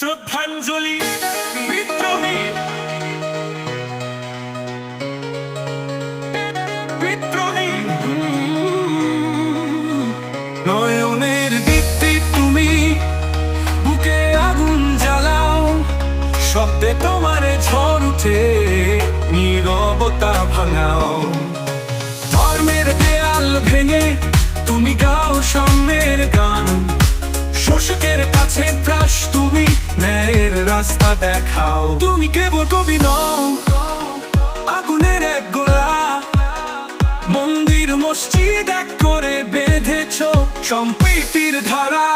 শ্রদ্ধাঞ্জলি, বিদ্রোহী। বিদ্রোহী। নয়নের দীপ্তি তুমি, বুকে আগুন জ্বালাও, শব্দে তোমার ঝড় উঠে নীরবতা ভাঙাও। ধর্মের দেয়াল ভেঙে রাস্তা দেখাও। তুমি কেবল কবি নও আগুনের এক গোলা। মন্দির মসজিদ এক করে বেঁধেছ। সম্প্রীতির ধারা।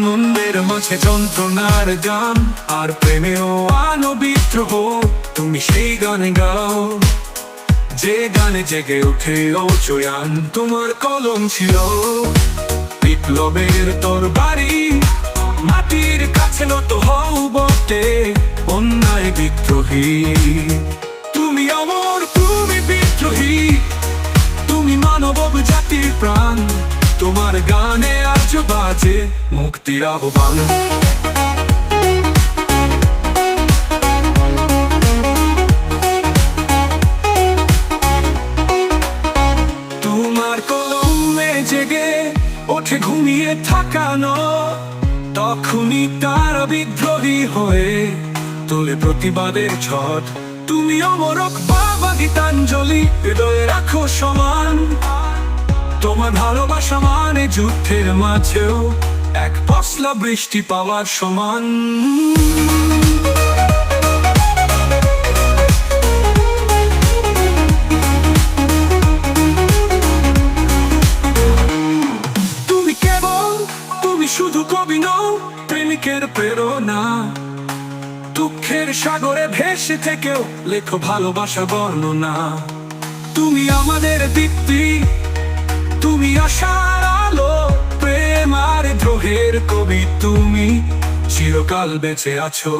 আনন্দের মাঝে যন্ত্রণার গান, আর প্রেমেও আনো বিদ্রোহ তুমি সেই গানে গাও। যে গানে জেগে উঠে ও চয়ান তোমার কলম ছিল। বিপ্লবের তোর বাড়ি মাটির কাছে নত হও বটে, অন্যায় বিদ্রোহী। তুমি অমর, তুমি বিদ্রোহী। তুমি মানব জাতির প্রাণ, তোমার গানে আজ বাজে মুক্তির আহ্বান তোমার কলমে জেগে ওঠে ঘুমিয়ে থাকানো তখনই তারা বিদ্রোহী হয়ে তোলে প্রতিবাদের ঝড়। তুমি অমরক বাবা গীতাঞ্জলি, হৃদয়ে রাখো সমান। তোমার ভালোবাসা মানে যুদ্ধের মাঝেও এক পশলা বৃষ্টি পাওয়ার সমান। তুমি কেবল, তুমি শুধু কবি নও, প্রেমিকের প্রেরণা। দুঃখের সাগরে ভেসে থেকেও লেখো ভালোবাসা বর্ণনা। তুমি আমাদের দীপ্তি তুমি আশার আলো প্রেম আর দ্রোহের কবি তুমি। চিরকাল বেঁচে আছো।